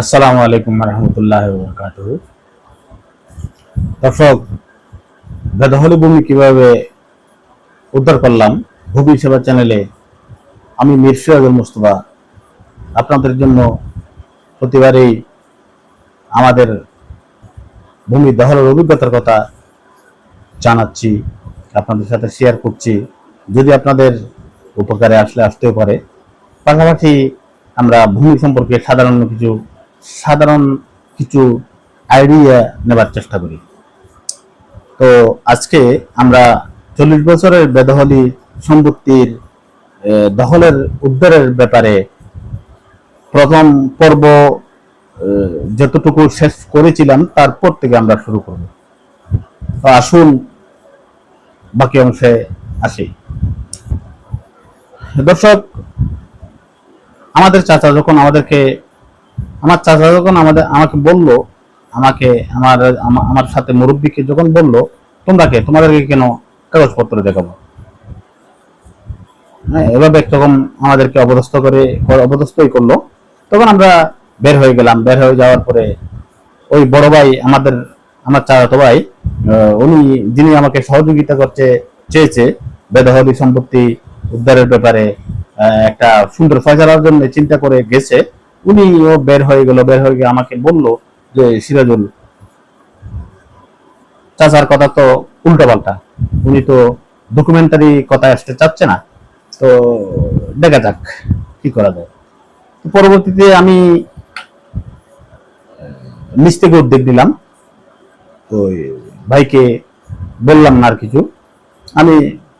আসসালামু আলাইকুম রহমতুল্লাহ বরকাত দর্শক বেদহলি ভূমি কীভাবে উদ্ধার করলাম, ভূমি সেবা চ্যানেলে আমি মীর সিরাজুল মুস্তফা। আপনাদের জন্য প্রতিবারই আমাদের ভূমি দখলের অভিজ্ঞতার কথা জানাচ্ছি, আপনাদের সাথে শেয়ার করছি। যদি আপনাদের উপকারে আসলে আসতেও পারে, পাশাপাশি আমরা ভূমি সম্পর্কে সাধারণ কিছু সাধারণ কিছু আইডিয়া নেবার চেষ্টা করি। তো আজকে আমরা চল্লিশ বছরের বেদহলি সম্পত্তির দখলের উদ্ধারের ব্যাপারে প্রথম পর্ব যতটুকু শেষ করেছিলাম, তারপর থেকে আমরা শুরু করব। তো আসুন, বাকি অংশে আসি। দর্শক, আমাদের চাচা যখন আমাদেরকে আমার চাচা যখন আমাদের, আমাকে বলল, আমাকে, আমার আমার সাথে মুরব্বীকে যখন বলল, তোমরা কে? তোমাদেরকে কেন কাগজপত্র দেখাবো? হ্যাঁ এভাবে তখন আমাদেরকে অবদস্থ করে, অবদস্থই করল। তখন আমরা বের হয়ে গেলাম। বের হয়ে যাওয়ার পরে ওই বড় ভাই আমাদের, আমার চাচাতো ভাই উনি, যিনি আমাকে সহযোগিতা করতে চেয়েছে বেদহলি সম্পত্তি উদ্ধারের ব্যাপারে একটা সুন্দর ফয়সালার জন্য চিন্তা করে গেছে। উনি ও বের হয়ে গেল, বের হয়ে গিয়ে আমাকে বলল যে, সিরাজুল, চাচার কথা তো উল্টো পাল্টা উনি তো ডকুমেন্টারি কথা আসতে চাচ্ছে না। তো দেখা যাক কি করা যায়। তো পরবর্তীতে আমি নিচ থেকে উদ্যোগ নিলাম। ওই ভাইকে বললাম না আর কিছু। আমি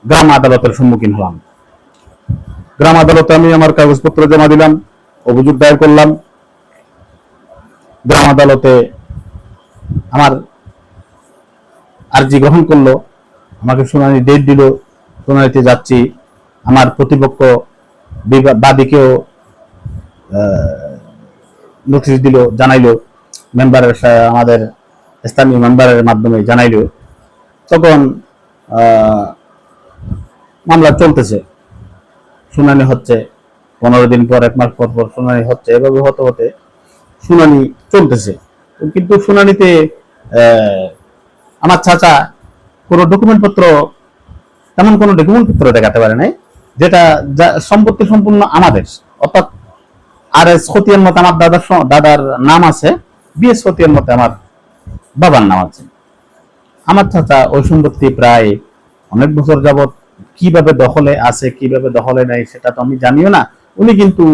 গ্রাম আদালতের সম্মুখীন হলাম। গ্রাম আদালতে আমি আমার কাগজপত্র জমা দিলাম। অভিযোগ দায়ের করলাম। গ্রাম আদালতে আমার আর্জি গ্রহণ করল। আমাকে শুনানি ডেট দিল। শুনানিতে যাচ্ছি। আমার প্রতিপক্ষ বাদীকেও নোটিশ দিল, জানাইলো। মেম্বারের আমাদের স্থানীয় মেম্বারের মাধ্যমে জানাইলো। তখন মামলা চলতেছে। শুনানি হচ্ছে। পনেরো দিন পর, এক মাস পর পর শুনানি হচ্ছে। এভাবে হতে হতে শুনানি চলতেছে। কিন্তু শুনানিতে আমার চাচা কোনো ডকুমেন্ট পত্র, তেমন কোনো ডকুমেন্ট পত্র দেখাতে পারে নাই, যেটা সম্পত্তি সম্পূর্ণ আমাদের। অর্থাৎ আর এস খতিয়ান মতে আমার দাদার দাদার নাম আছে বিএস খতিয়ান মতে আমার বাবার নাম আছে। আমার চাচা ওই সম্পত্তি প্রায় অনেক বছর যাবত কীভাবে দখলে আছে, কীভাবে দখলে নাই, সেটা তো আমি জানিও না। উনি কিন্তু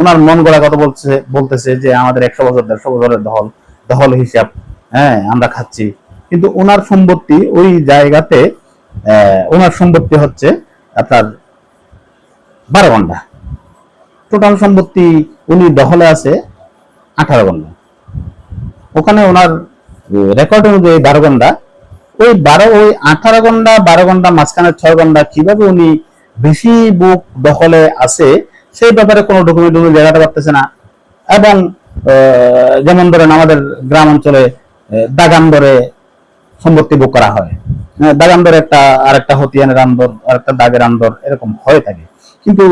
ওনার মন গড়া কথা বলছে, বলতেছে যে আমাদের একশো বছর, দেড়শো বছরের দখল দখল হিসাব হ্যাঁ আমরা খাচ্ছি। কিন্তু ওনার সম্পত্তি ওই জায়গাতে ওনার সম্পত্তি হচ্ছে আপনার বারো ঘণ্টা। টোটাল সম্পত্তি উনি দখলে আছে আঠারো ঘণ্টা। ওখানে ওনার রেকর্ড অনুযায়ী বারো ঘণ্টা। ওই বারো, ওই আঠারো ঘণ্টা, বারো ঘণ্টা, মাঝখানে ছয় ঘণ্টা কীভাবে উনি বেশি বুক দখলে আছে সেই ব্যাপারে কোনো ডকুমেন্ট উনি দেখাতে পারতেছে না। এবং যেমন ধরেন আমাদের গ্রাম অঞ্চলে আহ, দাগান ধরে সম্পত্তি বুক করা হয়। আহ, দাগান ধরে একটা আরেকটা হতিয়ানের আন্দর আরেকটা দাগের আন্দর এরকম হয়ে থাকে। কিন্তু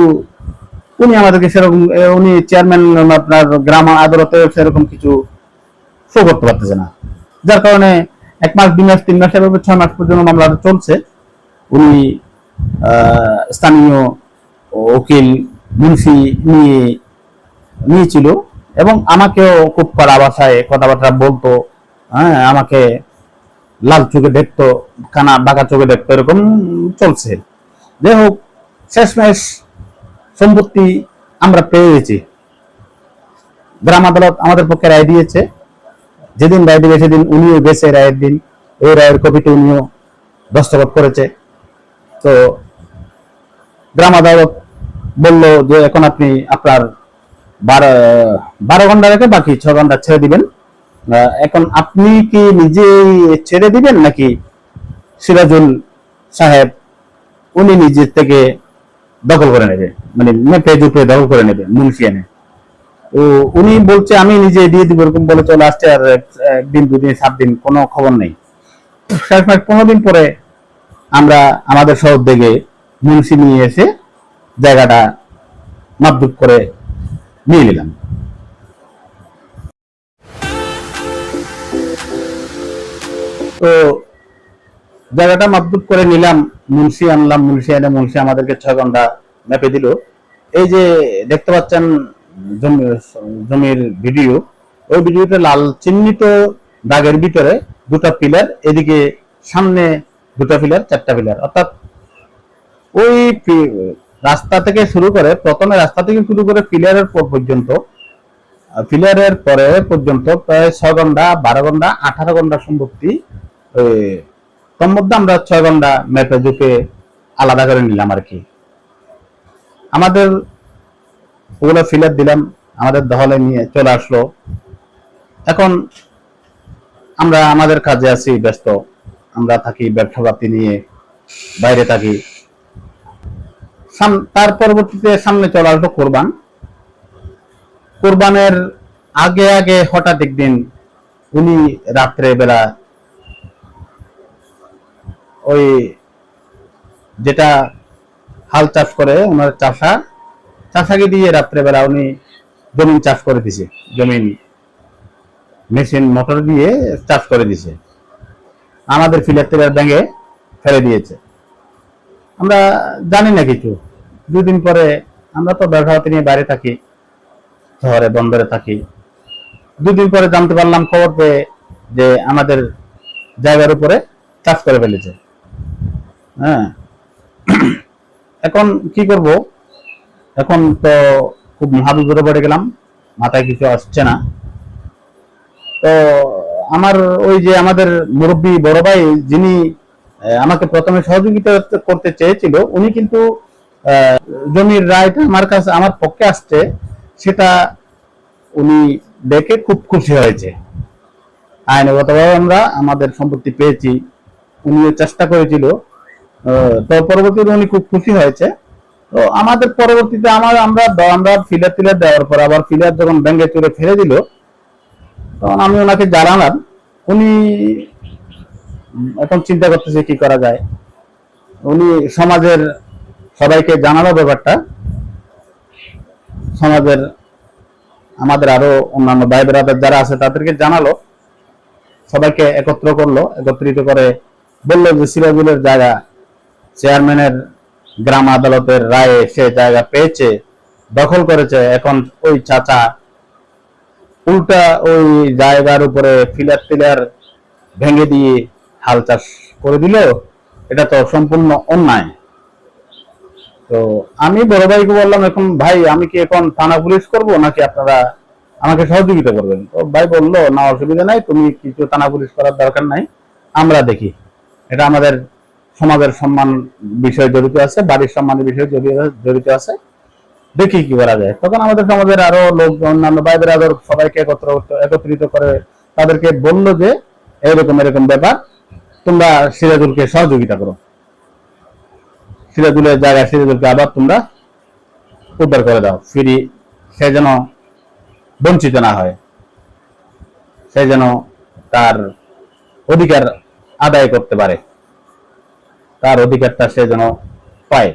উনি আমাদেরকে সেরকম উনি চেয়ারম্যান আপনার গ্রাম আদালতে সেরকম কিছু শো করতে পারতেছে না। যার কারণে এক মাস দুই মাস তিন মাস এভাবে ছয় মাস পর্যন্ত মামলাটা চলছে। উনি স্থানীয় উকিল মুন্সি নিয়ে নিয়েছিল এবং আমাকেও খুব কড়া ভাষায় কথাবার্তা বলতো হ্যাঁ আমাকে লাল চোখে দেখতো, কানা বাঁকা চোখে দেখতো, এরকম চলছে। যাই হোক, শেষমেশ সম্পত্তি আমরা পেয়ে গেছি। গ্রাম আদালত আমাদের পক্ষে রায় দিয়েছে। যেদিন রায় দিবে সেদিন উনিও গেছে রায়ের দিন। ওই রায়ের কপিতে উনিও দস্তখত করেছে। তো গ্রাম আদালত বলল যে এখন আপনি আপনার বারো বারো ঘণ্টা রেখে বাকি ছ ঘণ্টা ছেড়ে দিবেন। এখন আপনি কি নিজেই ছেড়ে দিবেন নাকি সিরাজুল সাহেব উনি নিজের থেকে দখল করে নেবে? মানে মেপে জুপে দখল করে নেবে মুন্সি এনে তো উনি বলছে, আমি নিজে দিয়ে দিব, এরকম বলে চলে আসছে, আর এক- একদিন, দুদিন, সাত দিন কোনো খবর নেই। শেষ মাস পনেরো দিন পরে আমরা আমাদের শহর থেকে মুন্সি নিয়ে এসে জায়গাটা মাপদুপ করে নিয়ে নিলাম। তো জায়গাটা মাপদুপ করে নিলাম, মুন্সি আনলাম, মুন্সি এনে মুন্সি আমাদেরকে ছয় ঘণ্টা ম্যাপে দিল। এই যে দেখতে পাচ্ছেন জমির ভিডিও, ওই ভিডিওতে লাল চিহ্নিত দাগের ভিতরে দুটো পিলার, এদিকে সামনে দুটা পিলার, চারটা পিলার। অর্থাৎ ওই রাস্তা থেকে শুরু করে, প্রথমে রাস্তা থেকে শুরু করে পিলারের পর পর্যন্ত পিলারের পরে পর্যন্ত প্রায় ছয় ঘণ্টা, বারো ঘণ্টা, আঠারো ঘণ্টা সম্পত্তি তোর মধ্যে আমরা ছয় ঘণ্টা ম্যাপে ঢুকে আলাদা করে নিলাম আর কি। আমাদের ওগুলো ফিলার দিলাম, আমাদের দহলে নিয়ে চলে আসলো। এখন আমরা, আমাদের কাজে আছি, ব্যস্ত। আমরা থাকি ব্যবসা নিয়ে, বাইরে থাকি। তার পরবর্তীতে সামনে চলে কোরবান। কোরবানের আগে আগে হঠাৎ একদিন উনি রাত্রে বেলা ওই যেটা হাল চাষ করে ওনার চাষা, চাষাকে দিয়ে রাত্রেবেলা উনি জমিন চাষ করে দিছে। জমিন, মেশিন, মোটর দিয়ে চাষ করে দিছে। আমাদের ফিলার ব্যাঙে ফেলে দিয়েছে। আমরা জানি না কিছু। দুদিন পরে আমরা তো ব্যবসা নিয়ে বাইরে থাকি, শহরে, বন্দরে থাকি। দুদিন পরে জানতে পারলাম খবর পেয়ে যে আমাদের জায়গার উপরে চাষ করে ফেলেছে। হ্যাঁ। এখন কি করব? এখন তো খুব মহাবিপদে পড়ে গেলাম, মাথায় কিছু আসছে না। তো আমার ওই যে আমাদের মুরব্বী বড় ভাই, যিনি আমাকে প্রথমে সহযোগিতা করতে চেয়েছিল। উনি কিন্তু জমির রায়টা আমার কাছে, আমার পক্ষে আসছে, সেটা উনি দেখে খুব খুশি হয়েছে। আইনগতভাবে আমরা আমাদের সম্পত্তি পেয়েছি, উনিও চেষ্টা করেছিল। তো পরবর্তীতে উনি খুব খুশি হয়েছে। তো আমাদের পরবর্তীতে আমার, আমরা আমরা ফিলার টিলার দেওয়ার পর আবার ফিলার যখন ব্যাঙ্গে চুরে ফেলে দিল, তখন আমি ওনাকে জানালাম। উনি এখন চিন্তা করতেছে কি করা যায়। উনি সমাজের সবাইকে জানালো ব্যাপারটা। সমাজের আমাদের আরও অন্যান্য ভাই বেড়াদের যারা আছে, তাদেরকে জানালো। সবাইকে একত্র করল, একত্রিত করে বলল যে সিরাজুলের জায়গা, চেয়ারম্যানের গ্রাম আদালতের রায়ে সে জায়গা পেয়েছে, দখল করেছে। এখন ওই চাচা উল্টা ওই জায়গার উপরে ফিলার টিলার ভেঙে দিয়ে হাল চাষ করে দিল এটা তো সম্পূর্ণ অন্যায়। তো আমি বড় ভাইকে বললাম, এখন ভাই, আমি কি এখন থানা পুলিশ করব নাকি আপনারা আমাকে সহযোগিতা করবেন? তো ভাই বলল, না, অসুবিধা নাই, তুমি কিছু থানা পুলিশ করার দরকার নাই, আমরা দেখি। এটা আমাদের সমাজের সম্মান বিষয় জড়িত আছে, বাড়ির সম্মানের বিষয় জড়িত আছে। দেখি কি করা যায়। তখন আমাদের সমাজের আরও লোক অন্যান্য ভাই বেরাদর সবাইকে একত্র একত্রিত করে তাদেরকে বলল যে এরকম এরকম ব্যাপার তোমরা সিরাজুলকে সহযোগিতা করো। সিরাজুলের জায়গায় সিরাজুলকে আবার তোমরা উদ্ধার করে দাও। ফিরি, সে যেন বঞ্চিত না হয়। সে যেন তার অধিকার আদায় করতে পারে। তার অধিকারটা সে যেন পায়।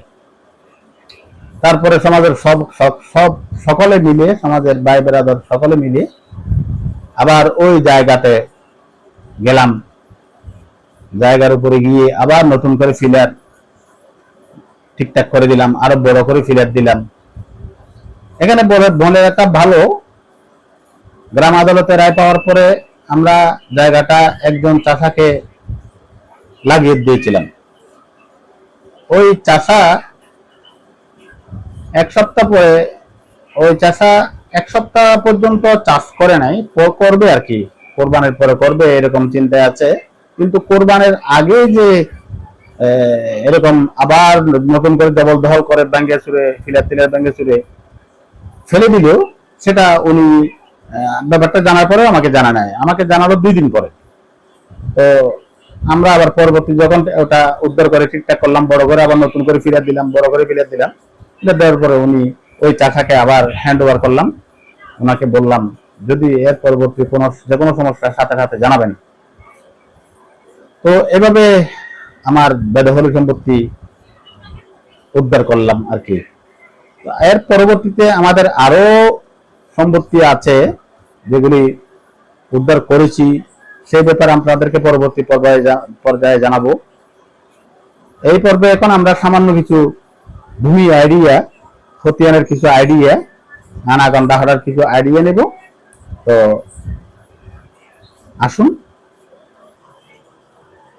তারপরে সমাজের সব, সব- সকলে মিলে, সমাজের ভাই বেরাদর সকলে মিলে আবার ওই জায়গাতে গেলাম। জায়গার উপরে গিয়ে আবার নতুন করে ফিলার ঠিকঠাক করে দিলাম, আরও বড় করে ফিলার দিলাম। এখানে বনের একটা ভালো। গ্রাম আদালতে রায় পাওয়ার পরে আমরা জায়গাটা একজন চাষাকে লাগিয়ে দিয়েছিলাম। ওই চাষা এক সপ্তাহ পরে ওই চাষা এক সপ্তাহ পর্যন্ত চাষ করে নাই করবে আর কি। কোরবানের পরে করবে, এরকম চিন্তায় আছে। কিন্তু কোরবানের আগে যে এরকম আবার নতুন করে ডবল দহল করে ব্যাঙ্গে চুরে ফিলার টিলার ব্যাঙ্গে চুরে ফেলে দিল, সেটা উনি ব্যাপারটা জানার পরে আমাকে জানা নাই। আমাকে জানালো দুই দিন পরে। তো আমরা আবার পরবর্তী যখন ওটা উদ্ধার করে ঠিকঠাক করলাম, বড় করে আবার নতুন করে ফিরাত দিলাম, বড় করে ফিরাত দিলাম দেওয়ার পরে উনি ওই চাষাকে আবার হ্যান্ড ওভার করলাম। ওনাকে বললাম, যদি এর পরবর্তী কোনো, যে কোনো সমস্যার সাথে সাথে জানাবেন। তো এভাবে আমার বেদখলি সম্পত্তি উদ্ধার করলাম আর কি। এর পরবর্তীতে আমাদের আরও সম্পত্তি আছে যেগুলি উদ্ধার করেছি, সেই ব্যাপারে আপনাদেরকে পরবর্তী পর্যায়ে পর্যায়ে জানাব। এই পর্বে এখন আমরা সামান্য কিছু ভূমি আইডিয়া খতিয়ানের কিছু আইডিয়া নানাগন্ধা হারার কিছু আইডিয়া নেব। তো আসুন।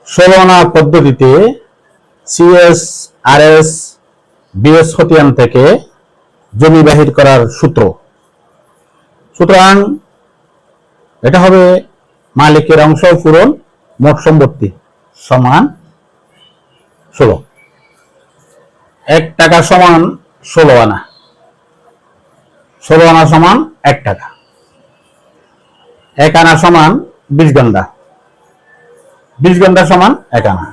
ষোলো আনা পদ্ধতিতে সিএস আর এস বিএস খতিয়ান থেকে জমি বাহির করার সূত্র। সুতরাং এটা হবে মালিকের অংশ পূরণ মোট সম্পত্তি সমান ষোলো। এক টাকা সমান ষোলো আনা। ষোলো আনা সমান এক টাকা। এক আনা সমান বিশ গন্ডা বিশ গন্ডা সমান এক আনা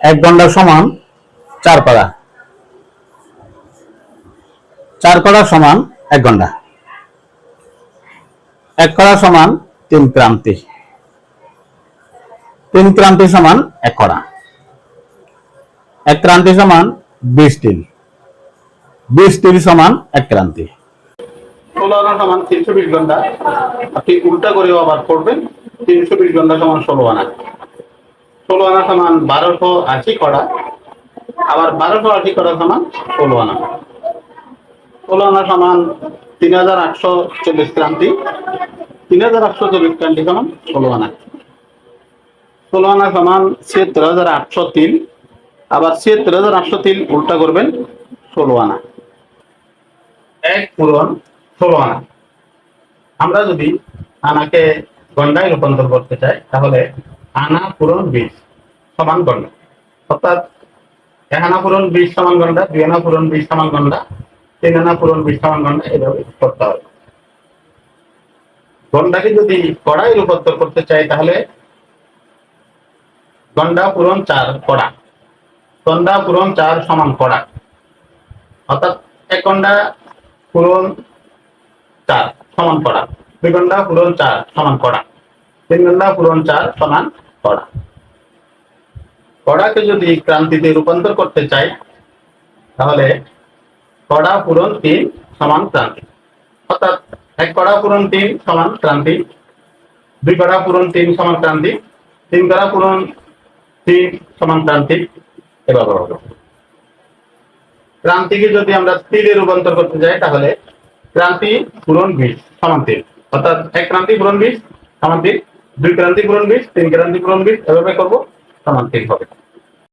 এক গন্ডা সমান চার পাড়া। চার কড়া সমান এক ঘণ্টা। এক কড়া সমান তিন ক্রান্তি তিন ক্রান্তি সমান এক কড়া এক ক্রান্তি সমান বিশ তিল। বিশ তিল সমান এক ক্রান্তি ষোলো সমান তিনশো বিশ ঘণ্টা। আপনি উল্টা করেও আবার করবেন। তিনশো বিশ ঘণ্টা সমান ষোলো আনা। ষোলো আনা সমান বারোশো আশি করা। আবার বারোশো আশি করা সমান ষোলো আনা। ষোলো আনা সমান তিন হাজার আটশো চল্লিশ ক্রান্তি। তিন হাজার আটশো চল্লিশ ক্রান্তি সমান ষোলো আনা। ষোলো আনা সমান ছিয়াত্তর হাজার আটশো তিন। আবার ছিয়াত্তর হাজার আটশো তিন উল্টা করবেন ষোলো আনা। এক পূরণ ষোলো আনা। আমরা যদি আনাকে গন্ডায় রূপান্তর করতে চাই তাহলে আনা পূরণ বিশ সমান গন্ডা। অর্থাৎ এক আনা পূরণ বিশ সমান গন্ডা, দুই আনা পূরণ বিশ সমান গন্ডা, তিন আনা পূরণ বিশ সমান গন্ডা এভাবে করতে হবে। গন্ডাকে যদি কড়াই রূপান্তর করতে চাই তাহলে গন্ডা পূরণ চার কড়া। গন্ডা পূরণ চার সমান কড়া। অর্থাৎ এক গন্ডা পূরণ চার সমান করা দুই ঘণ্টা পূরণ চার সমান করা তিন ঘণ্টা পূরণ চার সমান করা কড়াকে যদি ক্রান্তিতে রূপান্তর করতে চাই, তাহলে কড়া পূরণ তিন সমান ক্রান্তি। অর্থাৎ এক কড়া পূরণ তিন সমান ক্রান্তি, দুই কড়া পূরণ তিন সমান ক্রান্তি, তিন কড়া পূরণ তিন সমান ক্রান্তি এভাবে হলো ক্রান্তিকে যদি আমরা তীরে রূপান্তর করতে যাই তাহলে ক্রান্তি পূরণ বিশ সমান তিন। অর্থাৎ এক ক্রান্তি পূরণ বীজ, সমান তিন। দুই ক্রান্তি পূরণ বীজ, তিন ক্রান্তি পূরণ বীজ, এভাবে করব, সমান তিন হবে।